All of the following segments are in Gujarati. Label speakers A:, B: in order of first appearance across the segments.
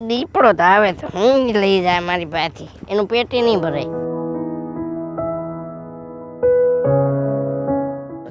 A: દીપડો તો આવે તો હું લઈ જાય મારી પાછી એનું પેટી નહીં ભરાય.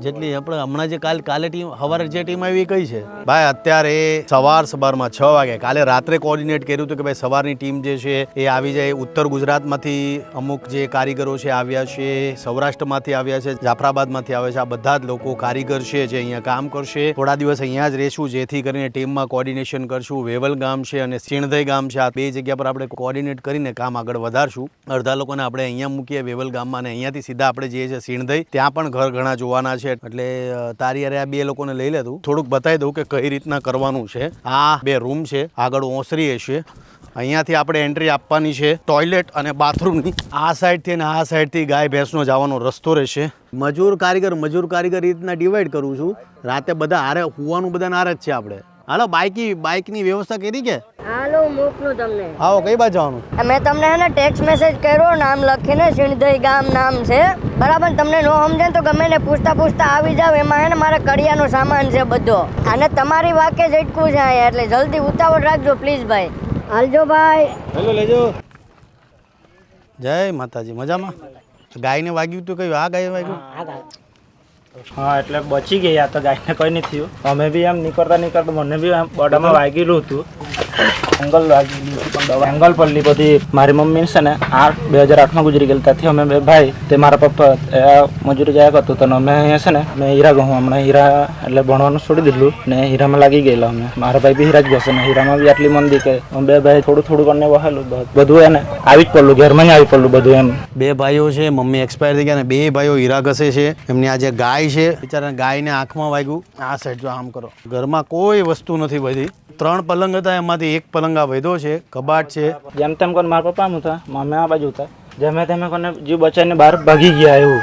B: જેટલી આપણે હમણાં જે કાલ કાલે ટીમ સવારે જે ટીમ આવી કઈ છે? ભાઈ, અત્યારે સવાર સવારમાં છ વાગે. કાલે રાત્રે કોર્ડિનેટ કર્યું હતું કે ભાઈ સવારની ટીમ જે છે એ આવી જાય. ઉત્તર ગુજરાતમાંથી અમુક જે કારીગરો છે આવ્યા છે, સૌરાષ્ટ્રમાંથી આવ્યા છે, જાફરાબાદમાંથી આવ્યા છે. આ બધા જ લોકો કારીગર છે જે અહીંયા કામ કરશે. થોડા દિવસ અહીંયા જ રહેશું, જેથી કરીને ટીમમાં કોર્ડિનેશન કરશું. વેવલ ગામ છે અને સિણધઈ ગામ છે. આ બે જગ્યા પર આપણે કોર્ડિનેટ કરીને કામ આગળ વધારશું. અડધા લોકોને આપણે અહીંયા મૂકીએ વેવલ ગામમાં અને અહીંયાથી સીધા આપણે જઈએ છીએ સિણધઈ, ત્યાં પણ ઘર ઘણા જોવાના છે. એટલે તારી અરે આ બે લોકોને લઈ લે તું. થોડુંક બતાવી દઉં કે કઈ રીતના કરવાનું છે. આ બે રૂમ છે આગળ ઓસરી હશે અહીંયાથી આપણે એન્ટ્રી આપવાની છે ટોયલેટ અને બાથરૂમની. આ સાઈડથી અને આ સાઈડથી ગાય ભેંસનો જવાનો રસ્તો રહેશે. મજૂર કારીગર મજૂર કારીગર એ રીતના ડિવાઈડ કરું છું. રાતે બધા હારે હોવાનું બધાને હારે જ છે આપણે. હાલો બાઇકી બાઇકની વ્યવસ્થા કરી કે?
A: હાલો મોકલું તમને.
B: આવો કઈ બાજુ જવાનું
A: મેં તમને હે ને ટેક્સ્ટ મેસેજ કર્યો નામ લખીને સિણધઈ ગામ નામ છે. બરાબર તમને નો સમજે ને તો ગમે ને પૂછતા પૂછતા આવી જાવ એમાં હે ને મારે કડિયાનો સામાન છે બધો. અને તમારી વાકે ઝટકું છે અહીંયા એટલે જલ્દી ઉતાવળ રાખજો પ્લીઝ ભાઈ. હાલજો ભાઈ.
B: હેલો લેજો. જય માતાજી મજામાં? ગાયને વાગ્યું તું કયું આ ગાય વાગ્યું?
C: હા એટલે બચી ગઈ આ તો ગાયને કંઈ નહીં થયું. અમે બી એમ નીકળતા નીકળતા મને બી આમ બડામાં વાગેલું હતું. એંગલ વાગેલું પણ દવા. એંગલ પડલી બધી મારી મમ્મી છે ને આઠ બે હજાર આઠમાં ગુજરી ગયેલી ત્યાંથી અમે બે ભાઈ તે મારા પપ્પા એ મજૂરી જાય કરતું તો અમે અહીંયા છે ને મેં હીરા ગયું હમણાં હીરા એટલે ભણવાનું છોડી દીધું ને હીરામાં લાગી ગયેલા અમે. મારા ભાઈ બી હીરા જ ગયો ને હીરામાં બી આટલી મંદી કે બે ભાઈ થોડું થોડું કરીને વહેલું બધું એને આવી જ પડલું ઘરમાં જ આવી પડલું બધું એમ.
B: બે ભાઈઓ છે મમ્મી એક્સપાયર થઈ ગયા ને બે ભાઈઓ હીરા ઘસે છે. એમની આ જે ગાય છે. બિચારા ગાયને આંખમાં વાગ્યું. આ સાઈડ જો આમ કરો. ઘરમાં કોઈ વસ્તુ નથી બધી. ત્રણ પલંગ હતા, એમાંથી એક પલંગ આ વધ્યો છે, કબાટ છે.
C: જેમ તેમ કરીને મારા પપ્પા હતા મમ્મી આ બાજુ હતા. જેમે તેમે કોને જીવ બચાવીને બહાર ભાગી ગયા એવું.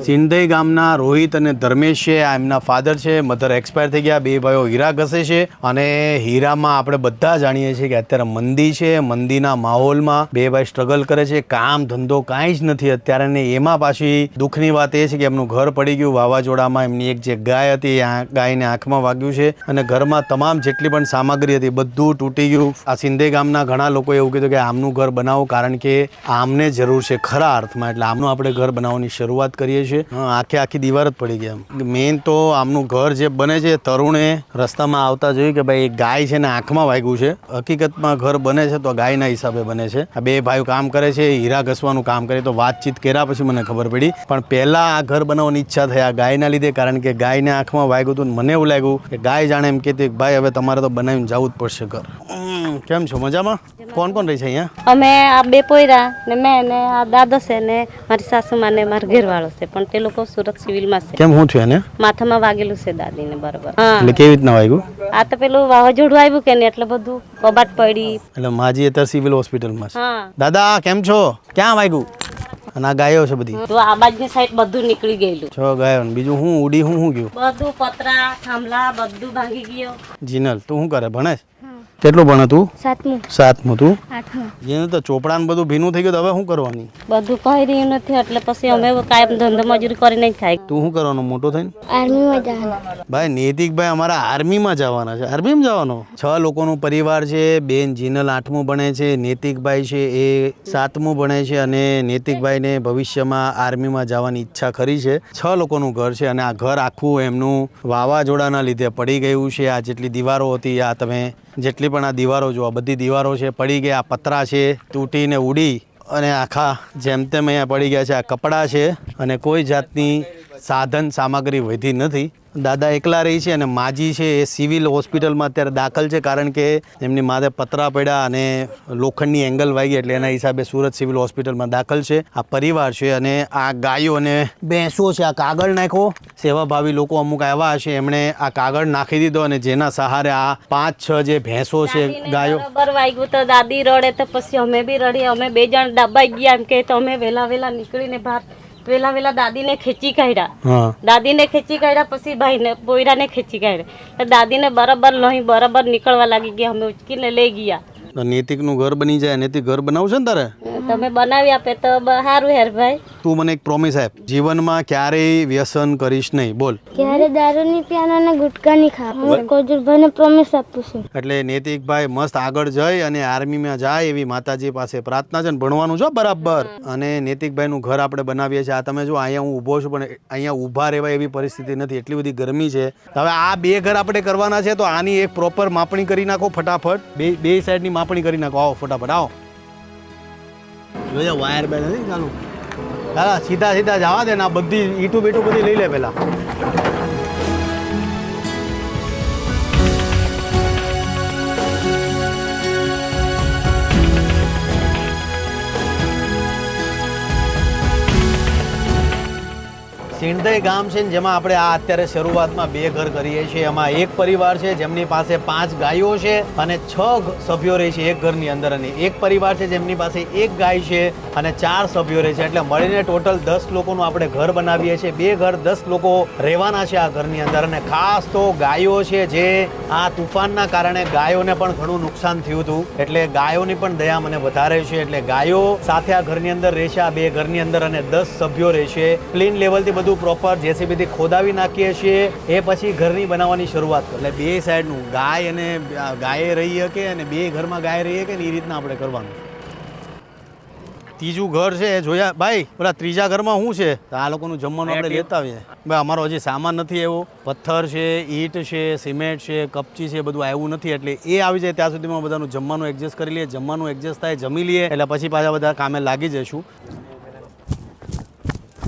B: સિંધઈ ગામના રોહિત અને ધર્મેશ છે, આ એમના ફાધર છે મધર એક્સપાયર થઈ ગયા, બે ભાઈઓ હીરા ઘસે છે અને હીરામાં આપણે બધા જાણીએ છીએ કે અત્યારે મંદી છે, મંદીના માહોલમાં બે ભાઈ સ્ટ્રગલ કરે છે, કામ ધંધો કાંઈ જ નથી અત્યારે ને એમાં પાછી દુઃખની વાત એ છે કે એમનું ઘર પડી ગયું, વાવાઝોડામાં એમની એક જે ગાય હતી આ ગાયને આંખમાં વાગ્યું છે અને ઘરમાં તમામ જેટલી પણ સામગ્રી હતી, બધું તૂટી ગયું. આ સિંધે ગામના ઘણા લોકોએ એવું કીધું કે આમનું ઘર બનાવો કારણ કે આમને જરૂર છે ખરા અર્થમાં, એટલે આમનું આપણે ઘર બનાવવાની શરૂઆત કરીએ છીએ હા, આખે આખી દીવાર જ પડી ગયા મેઇન તો આમનું ઘર જે બને છે તરુણે રસ્તામાં આવતા જોયું કે ભાઈ ગાય છે ને આંખમાં વાગ્યું છે. હકીકતમાં ઘર બને છે તો ગાયના હિસાબે બને છે. આ બે ભાઈઓ કામ કરે છે હીરા ઘસવાનું કામ કરે તો વાતચીત કર્યા પછી મને ખબર પડી. પણ પહેલા આ ઘર બનાવવાની ઈચ્છા થઈ આ ગાયના લીધે કારણ કે ગાયને આંખમાં વાગ્યું હતું મને એવું લાગ્યું કે ગાય જાણે એમ કહેતી કે ભાઈ હવે તમારે તો બનાવીને જવું જ પડશે ઘર. કેમ છો? મજામાં? કોણ કોણ રહે છે અહીંયા?
D: અમે આ બે પોયરા ને મેં ને આ દાદો છે ને મારી સાસુમાં ને મારા ઘેરવાળો છે. પણ તે લોકો સુરત સિવિલમાં છે.
B: કેમ હું થયું એને?
D: માથામાં વાગેલું છે દાદીને બરોબર. હા.
B: એટલે કેવી રીતના વાગ્યું?
D: આ તો પેલું વાવાઝોડું આવ્યું કે ને એટલે બધું કબાટ પડી.
B: એટલે માજી અત્યારે સિવિલ હોસ્પિટલમાં છે. દાદા કેમ છો? ક્યાં વાગ્યું? અને આ ગાયો છે બધી.
D: તો આ બાજુની સાઈડ બધું નીકળી ગયેલું.
B: છો ગાયો બીજું હું ઉડી હું ગયું?
D: બધું પતરા થાંભલા બધું ભાંગી ગયો.
B: જીનલ તું શું કરે ભણે? કેટલું ભણે હતું?
D: સાતમું.
B: સાતમું તું
D: આઠમું.
B: તો ચોપડા ને બધું ભીનું થઈ ગયું તો હવે શું કરવાની?
D: બધું કહી રહ્યું નથી એટલે પછી અમે કાયમ ધંધો મજૂરી કરીને જ ખાય
B: તું શું કરવાનું મોટો થઈને?
D: આર્મીમાં જવાનું.
B: ભાઈ નૈતિકભાઈ અમારા આર્મીમાં જવાના છે. આર્મીમાં જવાનો? છ લોકોનો પરિવાર છે બેન જીનલ આઠમું ભણે છે નૈતિકભાઈ છે એ સાતમું ભણે છે અને નૈતિકભાઈને ભવિષ્યમાં આર્મીમાં જવાની ઈચ્છા ખરી છે. છ લોકોનું ઘર છે અને આ ઘર આખું એમનું વાવાઝોડાના લીધે પડી ગયું છે. આ જેટલી દીવારો હતી આ તમે જેટલી પણ આ દીવારો જો આ બધી દીવારો છે, પડી ગયા પતરા છે, તૂટીને ઉડી અને આખા જેમ તેમ અહીંયા પડી ગયા છે, આ કપડાં છે અને કોઈ જાતની સાધન સામગ્રી વધી નથી. દાદા એકલા રહી છે અને માજી છે એ સિવિલ હોસ્પિટલમાં અત્યારે દાખલ છે કારણ કે એમની માથે પતરા પડ્યા અને લોખંડની એંગલ વાગી એટલે એના હિસાબે સુરત સિવિલ હોસ્પિટલમાં દાખલ છે. આ પરિવાર છે અને આ ગાયો અને ભેંસો છે આ કાગળ નાખો સેવાભાવી લોકો અમુક આવ્યા હશે એમણે આ કાગળ નાખી દીધો અને જેના સહારે આ પાંચ છ જે ભેંસો છે ગાયો
D: બરોબર વાગ્યું તો દાદી રડે તો પછી અમે બી રડીએ અમે બે જણ દબાઈ ગયા એમ કે તો અમે વહેલા વહેલા નીકળીને બહાર વહેલા દાદી દાદીને ખેંચી કાઢ્યા.
B: દાદી
D: દાદીને ખેંચી કાઢ્યા પછી ભાઈને પોયરાને ખેંચી કાઢ્યા. દાદી દાદીને બરાબર લોહી બરાબર નીકળવા લાગી ગયા. અમે ઉચકીને લઈ ગયા.
B: તો નૈતિકનું ઘર બની જાય નૈતિક ઘર બનાવવું છે ને તારે?
D: તમે બનાવી આપે તો સારું હેર ભાઈ.
B: તું મને એક પ્રોમિસ આપ જીવનમાં ક્યારેય વ્યસન કરીશ નહીં બોલ.
E: ક્યારે દારૂ ની પીવાનો અને ગુટકા ની ખા હું કોજુરભાઈને પ્રોમિસ આપું છું.
B: એટલે નૈતિકભાઈ મસ્ત આગળ જઈ અને આર્મીમાં જાય એવી માતાજી પાસે પ્રાર્થના છે ને ભણવાનું છો બરાબર. અને નૈતિકભાઈનું ઘર આપણે બનાવીએ છીએ. આ તમે જો અહીંયા હું ઊભો છું પણ અહીંયા ઊભા રહેવાય એવી પરિસ્થિતિ નથી. એટલી બધી ગરમી છે. હવે આ બે ઘર આપણે કરવાના છે તો આની એક પ્રોપર માપણી કરી નાખો ફટાફટ. બે બે સાઈડની માપણી કરી નાખો. આવો ફટાફટ આવો. જોજે વાયર બેલ નથી ચાલુ. દાદા, સીધા સીધા જવા દે ને આ બધી ઈટું બીટું બધી લઈ લે પહેલા સિંધઈ ગામ છે ને જેમાં આપણે આ અત્યારે શરૂઆતમાં બે ઘર કરીએ છીએ. એમાં એક પરિવાર છે, જેમની પાસે પાંચ ગાયો છે અને છ સભ્યો રહે છે એક ઘરની અંદર અને એક પરિવાર છે જેમની પાસે એક ગાય છે અને ચાર સભ્યો રહે છે. એટલે મળીને ટોટલ દસ લોકોનું આપણે ઘર બનાવીએ છીએ. બે ઘર દસ લોકો રહેવાના છે આ ઘરની અંદર અને ખાસ તો ગાયો છે જે આ તુફાનના કારણે ગાયોને પણ ઘણું નુકસાન થયું હતું. એટલે ગાયોની પણ દયા મને વધારે છે. એટલે ગાયો સાથે આ ઘરની અંદર રહેશે આ બે ઘરની અંદર અને દસ સભ્યો રહેશે ક્લીન લેવલથી બધું પ્રોપર જેસીબીથી ખોદાવી નાખીએ છીએ એ પછી ઘરની બનાવવાની શરૂઆત કરો એટલે બે સાઈડનું ગાય અને ગાય રહી શકે અને બે ઘરમાં ગાય રહી શકે ને એ રીતના આપણે કરવાનું ત્રીજું ઘર છે જોયા ભાઈ પેલા ત્રીજા ઘરમાં શું છે? તો આ લોકોનું જમવાનું આપણે લેતા આવીએ. ભાઈ અમારો હજી સામાન નથી એવો. પથ્થર છે ઈંટ છે સિમેન્ટ છે કપચી છે બધું આવ્યું નથી. એટલે એ આવી જાય ત્યાં સુધીમાં બધાનું જમવાનું એડજસ્ટ કરી લઈએ. જમવાનું એડજસ્ટ થાય જમી લઈએ. એટલે પછી પાછા બધા કામે લાગી જઈશું.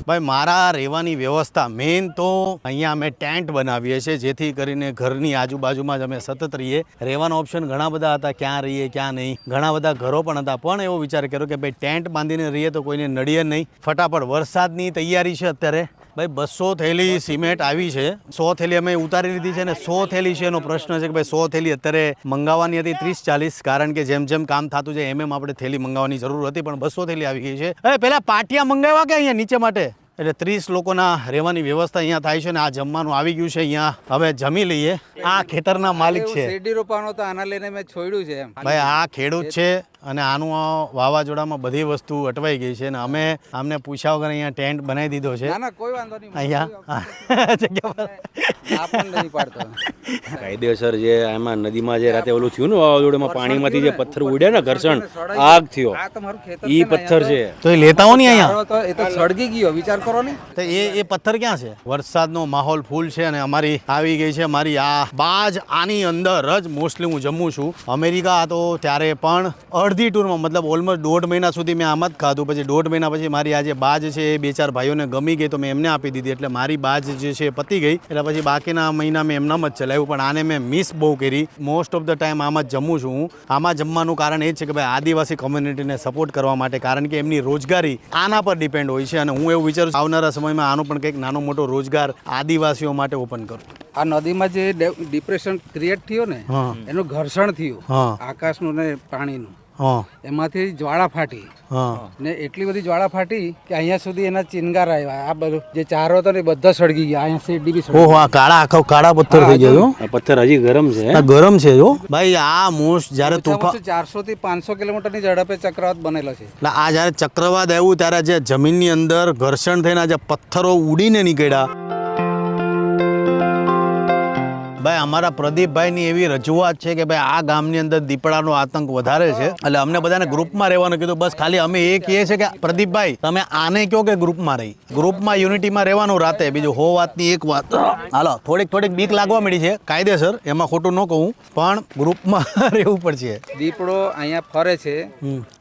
B: ભાઈ, મારા રહેવાની વ્યવસ્થા મેઇન તો અહીંયા અમે ટેન્ટ બનાવીએ છીએ, જેથી કરીને ઘરની આજુબાજુમાં જ અમે સતત રહીએ. રહેવાના ઓપ્શન ઘણા બધા હતા, ક્યાં રહીએ, ક્યાં નહીં. ઘણા બધા ઘરો પણ હતા, પણ એવો વિચાર કર્યો કે ભાઈ, ટેન્ટ બાંધીને રહીએ તો કોઈને નડીએ નહીં. ફટાફટ વરસાદની તૈયારી છે અત્યારે. ભાઈ બસો થેલી સિમેન્ટ આવી છે. સો થેલી અમે ઉતારી લીધી છે ને સો થેલી છે એનો પ્રશ્ન છે કે ભાઈ સો થેલી અત્યારે મંગાવવાની હતી ત્રીસ ચાલીસ કારણ કે જેમ જેમ કામ થતું છે એમ એમ આપણે થેલી મંગાવવાની જરૂર હતી પણ બસો થેલી આવી ગઈ છે. હવે પેલા પાટિયા મંગાવ્યા કે અહીંયા નીચે માટે? એટલે ત્રીસ લોકોના રહેવાની વ્યવસ્થા અહીંયા થાય છે ને આ જમવાનું આવી ગયું છે અહીંયા. હવે જમી લઈએ. આ ખેતરના માલિક છે.
F: શેરડી રોપાનો તો આના લઈને મેં છોડ્યું છે
B: ભાઈ આ ખેડૂત છે અને આનું વાવાઝોડામાં બધી વસ્તુ અટવાઈ ગઈ છે ને અમે આમને પૂછ્યા વગર અહીંયા ટેન્ટ બનાવી દીધો છે.
F: ના ના કોઈ વાંધો નહીં.
B: અહીંયા. જગ્યા
G: કાયદેસર જે એમાં નદીમાં જે રાતે ઓલું થયું ને વાવાઝોડામાં પાણીમાંથી જે પથ્થર ઉડ્યા ને ઘર્ષણ આગ થયો. ઈ પથ્થર છે.
B: તો એ લેતા હો ને અહીંયા
F: એ તો સળગી ગયો વિચાર કરો ને
B: તો એ એ પથ્થર ક્યાં છે? વરસાદનો માહોલ ફૂલ છે અને અમારી આવી ગઈ છે મારી આ બાજ આની અંદર જ મોસ્ટલી હું જમું છું. અમેરિકા તો ત્યારે પણ અડધી ટૂરમાં મતલબ ઓલમોસ્ટ દોઢ મહિના સુધી મેં આમ જ ખાધું. પછી દોઢ મહિના પછી મારી આ જે બાજ છે એ બે ચાર ભાઈઓને ગમી ગઈ તો મેં એમને આપી દીધી. એટલે મારી બાજ જે છે એ પતી ગઈ. એટલે પછી બાકીના મહિના મેં એમનામ જ ચલાવ્યું પણ આને મેં મિસ બહુ કરી. મોસ્ટ ઓફ ધ ટાઈમ આમાં જમું છું હું. આમાં જમવાનું કારણ એ છે કે ભાઈ આદિવાસી કમ્યુનિટીને સપોર્ટ કરવા માટે કારણ કે એમની રોજગારી આના પર ડિપેન્ડ હોય છે અને હું એવું વિચારું આવનારા સમયમાં આનો પણ કંઈક નાનો મોટો રોજગાર આદિવાસીઓ માટે ઓપન કરું.
F: આ નદીમાં જે ડિપ્રેશન ક્રિએટ થયો ને એનું ઘર્ષણ થયું આકાશનું ને પાણીનું. એમાંથી જ્વાળા ફાટી.
B: હા.
F: ને એટલી બધી જ્વાળા ફાટી કે અહીંયા સુધી એના ચિનગાર આવ્યા. આ બધું જે ચારો હતો ને બધા સળગી ગયા. અહીંયા શેરડી બી
B: ઓહો આ કાળા આખો કાળા પથ્થર થઈ ગયો
G: પથ્થર હજી ગરમ છે.
B: ગરમ છે જો. ભાઈ આ મોસ્ટ જ્યારે તોફાન
F: ચારસો થી પાંચસો કિલોમીટરની ઝડપે ચક્રવાત બનેલો છે.
B: એટલે આ જ્યારે ચક્રવાત આવ્યું ત્યારે જે જમીનની અંદર ઘર્ષણ થઈને આ જે પથ્થરો ઉડીને નીકળ્યા. ભાઈ અમારા પ્રદીપભાઈની એવી રજૂઆત છે કે ભાઈ આ ગામની અંદર દીપડાનો આતંક વધારે છે. એટલે અમને બધાને ગ્રુપમાં રહેવાનું કીધું. બસ ખાલી અમે એ કહીએ છીએ કે પ્રદીપભાઈ તમે આને કહો કે ગ્રુપમાં રહી. ગ્રુપમાં યુનિટીમાં રહેવાનું રાતે. બીજું હો વાતની એક વાત. હાલો થોડીક થોડીક બીક લાગવા મળી છે. કાયદેસર એમાં ખોટું ન કહું પણ ગ્રુપમાં રહેવું પડશે.
F: દીપડો અહીંયા ફરે છે.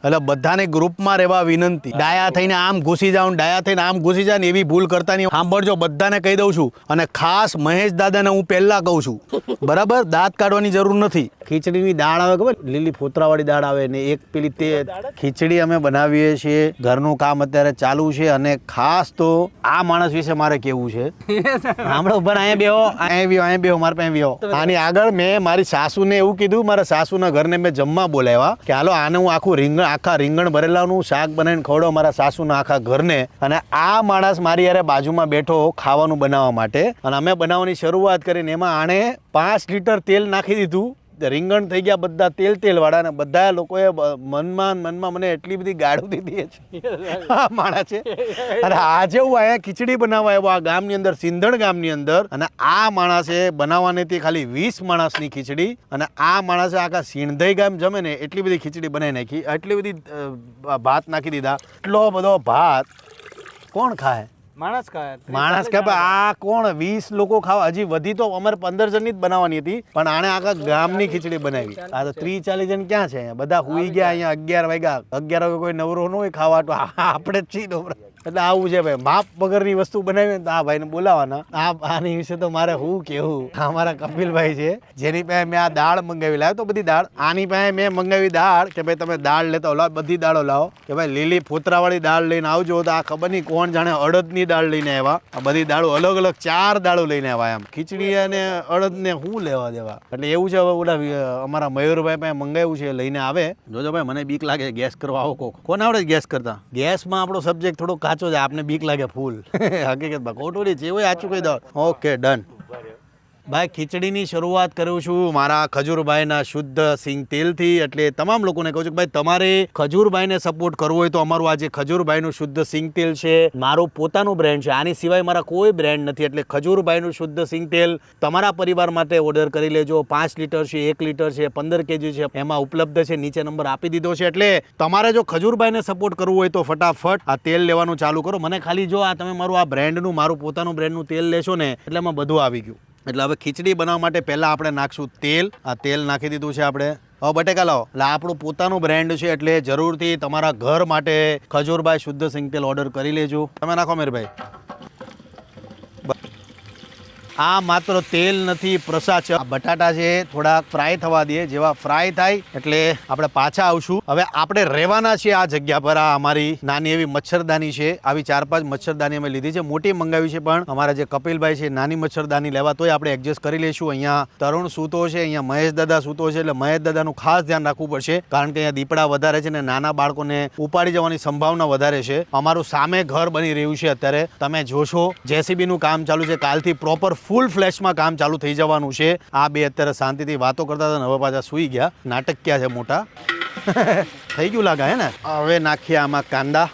B: એટલે બધાને ગ્રુપમાં રહેવા વિનંતી. ડાયા થઈને આમ ઘૂસી જાવ ડાયા થઈને આમ ઘૂસી જાય ને એવી ભૂલ કરતા નહીં. સાંભળજો બધાને કહી દઉં છું. અને ખાસ મહેશ દાદાને હું પહેલા કહું છું. બરાબર? દાંત કાઢવાની જરૂર નથી. ખીચડીની દાળ આવે, ખબર? લીલી ફોતરાવાળી દાળ આવે ને એક પેલી તે ખીચડી અમે બનાવીએ છીએ. ઘરનું કામ અત્યારે ચાલુ છે અને ખાસ તો આ માણસ વિશે મારે કેવું છે. હમણાં ઉપર અહીંયા બેહો. અહીંયા બેહો અહીંયા બેહો, મારે પાસે બેહો. આની આગળ મેં મારી સાસુને એવું કીધું, મારા સાસુના ઘરને મેં જમવા બોલાવ્યા કે હાલો, આને હું આખું રીંગણ, આખા રીંગણ ભરેલાનું શાક બનાવીને ખવડો મારા સાસુના આખા ઘરને. અને આ માણસ મારી યારે બાજુમાં બેઠો ખાવાનું બનાવવા માટે. અને અમે બનાવવાની શરૂઆત કરીને એમાં આણે પાંચ લીટર તેલ નાખી દીધું. રીંગણ થઈ ગયા બધા તેલ તેલ વાળા ને બધા લોકોએ મનમાં મનમાં મને એટલી બધી ગાળું દીધી છે. આ માણસ છે. અને આજે હું અહીંયા ખીચડી બનાવવા આવ્યો આ ગામની અંદર સિંધણ ગામની અંદર. અને આ માણસે બનાવવાની હતી ખાલી વીસ માણસની ખીચડી. અને આ માણસે આખા સિંધઈ ગામ જમે ને એટલી બધી ખીચડી બનાવી નાખી. એટલી બધી ભાત નાખી દીધા. એટલો બધો ભાત કોણ ખાય?
F: માણસ
B: માણસ કે ભાઈ આ કોણ? વીસ લોકો ખાવા. હજી વધી તો અમારે પંદર જણની જ બનાવવાની હતી પણ આણે આખા ગામની ખીચડી બનાવી. આ તો ત્રીસ ચાલીસ જણ ક્યાં છે બધા હુઈ ગયા અહીંયા અગિયાર વાગ્યા. અગિયાર વાગે કોઈ નવરો ન હોય ખાવા તો આપણે જ છીએ નવરા. એટલે આવું છે ભાઈ, માપ વગરની વસ્તુ બનાવી તો આ ભાઈને બોલાવાના. આ આની વિશે તો મારે હું કેવું? આ મારા કપિલભાઈ છે, જેની પાસે મેં આ દાળ મંગાવી. લાવ્યો તો બધી દાળ? આની પાસે મેં મંગાવી દાળ કે ભાઈ તમે દાળ લેતા લાવો, બધી દાળો લાવો. કે ભાઈ લીલી ફોતરાવાળી દાળ લઈને આવજો તો આ ખબર નહીં કોણ જાણે અડદની દાળ લઈને આવ્યા. આ બધી દાળો અલગ અલગ ચાર દાળો લઈને આવ્યા એમ. ખીચડી અને અડદને શું લેવા દેવા? એટલે એવું છે હવે ઓલા અમારા મયુરભાઈ પાસે મંગાવ્યું છે, લઈને આવે. જોજો ભાઈ, મને બીક લાગે ગેસ કરવા આવો કોક. કોને આવડે ગેસ કરતા? ગેસમાં આપણો સબ્જેક્ટ થોડો કાચો છે આપને બીક લાગે ફૂલ. હકીકતમાં. ખોટું છે એવું આચું કહી દો. ઓકે ડન ભાઈ, ખીચડીની શરૂઆત કરું છું. મારા ખજૂરભાઈના શુદ્ધ સિંગ તેલથી. એટલે તમામ લોકોને કહું છું કે ભાઈ, તમારે ખજૂરભાઈને સપોર્ટ કરવો હોય તો અમારું આ જે ખજૂરભાઈનું શુદ્ધ સિંગ તેલ છે. મારું પોતાનું બ્રાન્ડ છે. આની સિવાય મારા કોઈ બ્રાન્ડ નથી. એટલે ખજૂરભાઈનું શુદ્ધ સિંગ તેલ તમારા પરિવાર માટે ઓર્ડર કરી લેજો. પાંચ લીટર છે, એક લીટર છે, પંદર કેજી છે, એમાં ઉપલબ્ધ છે. નીચે નંબર આપી દીધો છે. એટલે તમારે જો ખજૂરભાઈને સપોર્ટ કરવું હોય તો ફટાફટ આ તેલ લેવાનું ચાલુ કરો. મને ખાલી જો આ તમે મારું આ બ્રાન્ડનું મારું પોતાનું બ્રાન્ડનું તેલ લેશો ને, એટલે એમાં બધું આવી ગયું. એટલે હવે ખીચડી બનાવવા માટે પહેલાં આપણે નાખશું તેલ. આ તેલ નાખી દીધું છે આપણે. હવે બટેકા લાવો. એટલે આપણું પોતાનું બ્રાન્ડ છે એટલે જરૂરથી તમારા ઘર માટે ખજૂરભાઈ શુદ્ધ સિંગ તેલ ઓર્ડર કરી લેજો. તમે નાખો મેરભાઈ. આ માત્ર તેલ નથી, પ્રસાદ છે. બટાટા છે થોડા ફ્રાય થવા દે જેવા ફ્રાય થાય, એટલે આપણે પાછા આવશું. હવે આપણે રહેવાના છીએ આ જગ્યા પર. આ અમારી નાની એવી મચ્છરદાની છે. આવી ચાર પાંચ મચ્છરદાની અમે લીધી છે. મોટી મંગાવી છે પણ અમારા જે કપિલભાઈ છે, નાની મચ્છરદાની લેવા, તોય આપણે એડજસ્ટ કરી લઈશું. અહીંયા તરુણ સૂતો છે, અહીંયા મહેશ દાદા સૂતો છે, એટલે મહેશ દાદાનું ખાસ ધ્યાન રાખવું પડશે. કારણ કે અહીંયા દીપડા વધારે છે ને નાના બાળકોને ઉપાડી જવાની સંભાવના વધારે છે. અમારું સામે ઘર બની રહ્યું છે અત્યારે. તમે જોશો જેસીબી નું કામ ચાલુ છે. કાલથી પ્રોપર ફૂલ ફ્લેશમાં કામ ચાલુ થઈ જવાનું છે. આ બે અત્યારે શાંતિથી વાતો કરતા હતા હવે પાછા સૂઈ ગયા. નાટક ક્યાં છે મોટા. થઈ ગયું લાગે, હે ને? હવે નાખીએ આમાં કાંદા.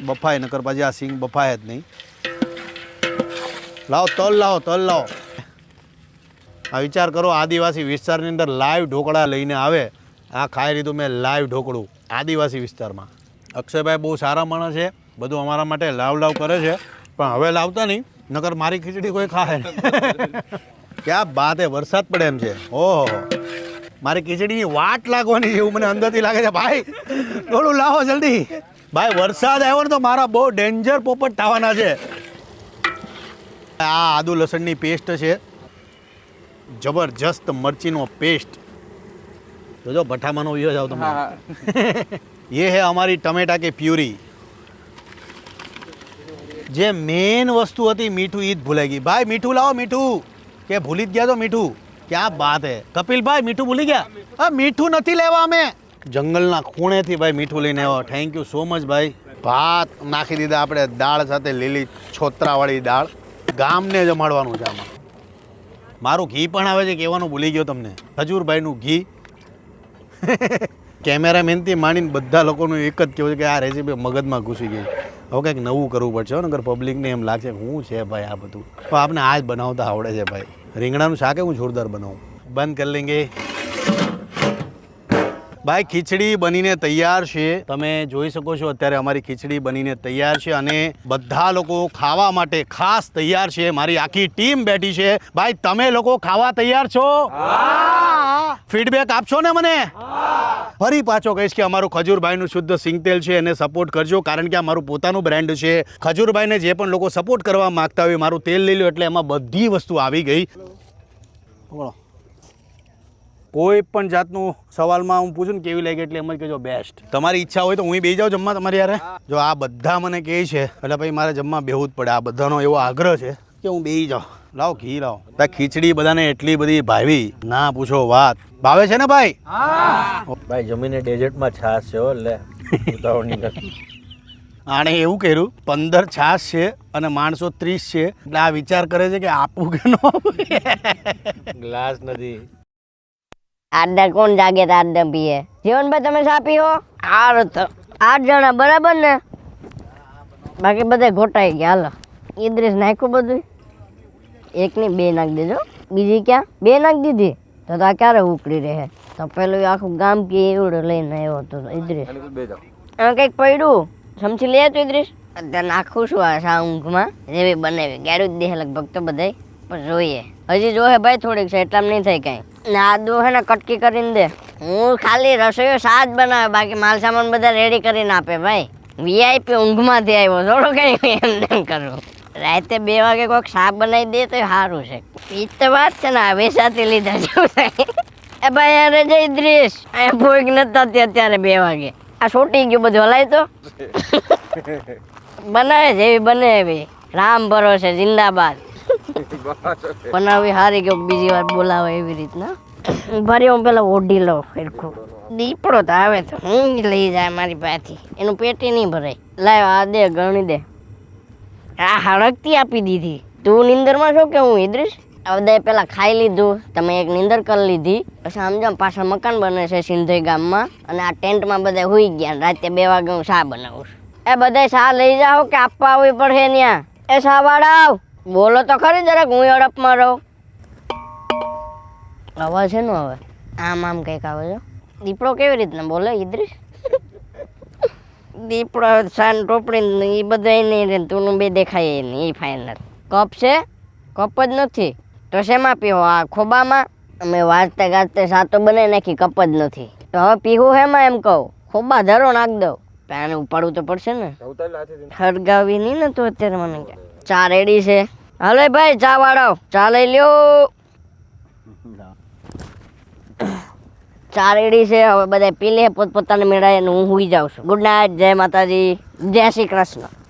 B: બફાય, નકર પછી આ સિંગ બફાય જ નહીં. લાવો, તલ લાવો તલ લાવો. આ વિચાર કરો, આદિવાસી વિસ્તારની અંદર લાઈવ ઢોકળા લઈને આવે. આ ખાઈ લીધું મેં લાઈવ ઢોકળું, આદિવાસી વિસ્તારમાં. અક્ષયભાઈ બહુ સારા માણસ છે. બધું અમારા માટે લાવ લાવ કરે છે. પણ હવે લાવતા નહીં. નકર મારી ખીચડી કોઈ ખાય નહીં. ક્યાં બાત હે વરસાદ પડે એમ છે ઓહો મારી ખીચડીની વાટ લાગવાની છે એવું મને અંદરથી લાગે છે ભાઈ થોડું લાવો જલ્દી ભાઈ વરસાદ આવ્યો ને તો મારા બહુ ડેન્જર પોપટ થવાના છે આ આદુ લસણની પેસ્ટ છે જબરજસ્ત મરચીનો પેસ્ટ જોજો ભઠ્ઠામાંનો વિયો જાવ તમે ये है हमारी टमेटा की प्यूरी જે મેઇન વસ્તુ હતી મીઠું ઈદ ભૂલાઈ ગઈ. ભાઈ, મીઠું લાવો, મીઠું. કે ભૂલી જ ગયા તો મીઠું. ક્યાં બાત હે? કપિલભાઈ, મીઠું ભૂલી ગયા? હા, મીઠું નથી લેવા અમે. જંગલના ખૂણેથી ભાઈ મીઠું લઈને આવ્યો થેન્ક યુ સો મચ ભાઈ. ભાત નાખી દીધા આપણે દાળ સાથે લીલી છોતરાવાળી દાળ. ગામને જમાડવાનું છે આમાં. મારું ઘી પણ આવે છે, કહેવાનું ભૂલી ગયો તમને. ખજૂરભાઈનું ઘી. કેમેરામેનથી માંડીને બધા લોકોનું એક જ કહેવું છે કે આ રેસીપી મગજમાં ઘૂસી ગઈ. હવે કંઈક નવું કરવું પડશે નગર પબ્લિકને એમ લાગશે હું છે ભાઈ આ બધું? તો આપને આ જ બનાવતા આવડે છે ભાઈ. રીંગણાનું શાક હું જોરદાર બનાવું. બંધ કરી લેંગે. ભાઈ ખીચડી બનીને તૈયાર છે. તમે જોઈ શકો છો અત્યારે અમારી ખીચડી બનીને તૈયાર છે અને બધા લોકો ખાવા માટે ખાસ તૈયાર છે. મારી આખી ટીમ બેઠી છે. ભાઈ તમે લોકો ખાવા તૈયાર છો? ફીડબેક આપશો ને મને? ફરી પાછો કહીશ કે અમારું ખજૂરભાઈનું શુદ્ધ સિંગ તેલ છે એને સપોર્ટ કરજો કારણ કે આ મારું પોતાનું બ્રાન્ડ છે. ખજૂરભાઈને જે પણ લોકો સપોર્ટ કરવા માગતા હોય મારું તેલ લઈ લો એટલે એમાં બધી વસ્તુ આવી ગઈ. કોઈ પણ જાતનું સવાલમાં હું પૂછું ને કેવી લાગી એટલે એમ જ કહેજો બેસ્ટ તમારી ઈચ્છા હોય તો હું બે જાઉં જમવા તમારી યારે જો આ બધા મને કહે છે એટલે ભાઈ મારે જમવા બેહવું જ પડે. આ બધાનો એવો આગ્રહ છે કે હું બે જાઉં. લાવો ઘી લાવો. ખીચડી બધાને એટલી બધી ભાવી. ના પૂછો વાત. ભાવે છે ને ભાઈ?
G: ભાઈ જમીને ડેઝર્ટમાં છાશ છે એટલે લે.
B: આણે એવું કર્યું પંદર છાસ છે અને માણસો ત્રીસ છે. એટલે આ વિચાર કરે છે કે આપવું કે ન
G: ગ્લાસ નથી.
A: આડા કોણ જાગે તો દમ પીએ. જીવનભાઈ તમે શા પીઓ? આઠ તો. આઠ જણા બરાબર ને? બાકી બધા ઘોટાઈ ગયા હાલો. ઈદ્રેસ નાખ્યું બધું એક ની બે નાખી દેજો બીજી ક્યાં? બે નાખી દીધી? તો આ ક્યારે ઉકળી રહે? તો પેલું આખું ગામ કે એવડું લઈને આવ્યો હતો તો ઈદ્રીસ એમાં કંઈક પડ્યું? સમજી લે તો ઇદ્રીસ અત્યારે નાખું છું આ સા ઊંઘમાં. જેવી બનાવી. ગાડું જ દેહ લગભગ તો બધાય. પણ જોઈએ. હજી જોહે ભાઈ થોડીક છે એટલામાં નહીં થાય કાંઈ. ને આ દો હે ને કટકી કરીને દે. હું ખાલી રસોઈઓ સાજ બનાવે બાકી માલ સામાન બધા રેડી કરીને આપે ભાઈ. વીઆઈપી ઊંઘમાંથી આવ્યો. થોડો કઈ એમ નહીં કરું. રાતે બે વાગે કોઈક શાક બનાવી દે તો સારું છે. એ તો વાત છે ને હવે સાથે લીધા છે એ ભાઈ અરે જય દ્રેશ અહીંયા ભોગ નતા તે અત્યારે બે વાગે. આ છોટી ગયું બધું, હલાય તો. બનાવે છે એવી, બને એવી. રામ ભરોસે, જિંદાબાદ. બનાવી હારી ગયો બીજી વાર બોલાવે એવી રીતના. ભરી હું પેલા ઓઢી લઉં ફેરખું. દીપડો તો આવે તો હું લઈ જાય મારી પાસેથી. એનું પેટી નહીં ભરાય. લાવ આ દે, ગણી દે. આ હળકતી આપી દીધી. તું નિંદરમાં છો કે હું ઇદ્રીશ આ પહેલાં ખાઈ લીધું, તમે એક નિંદર કરી લીધી. પછી સમજાવ પાછળ મકાન બને છે સિંધઈ ગામમાં અને આ ટેન્ટમાં બધા હોઈ ગયા રાતે બે વાગે હું શા બનાવું છું. એ બધા શા લઈ જાઓ કે આપવા આવવી પડશે ત્યાં એ શા વાળાવ બોલો તો ખરી જરાક, હું હડપમાં રહું. અવાજ છે ને હવે? આમ આમ કંઈક આવે છે. દીપડો કેવી રીતના બોલે ઇદ્રીશ દીપડો સાન ટોપડી એ બધાય નહીં રહે તું બે દેખાય નહીં એ ફાઇનલ કપ છે? કપ જ નથી. તો શેમાં પીવો? આ ખોબામાં? અમે વાંચતા ગાજતે સાતો બનાવી નાખી કપ જ નથી. તો હવે પીવું હેમાં એમ કહું? ખોબા ધરો નાખ દઉં. પણ આને ઉપાડવું તો પડશે ને. હળગાવી નહીં ને તો અત્યારે મને ચા રેડી છે. હાલે ભાઈ ચા વાળો. ચા લઈ લ્યો. ચા રેડી છે, હવે બધા પી પોતપોતાને મેળાએ હું હુઈ જાઉં છું. ગુડ નાઇટ જય માતાજી, જય શ્રી કૃષ્ણ.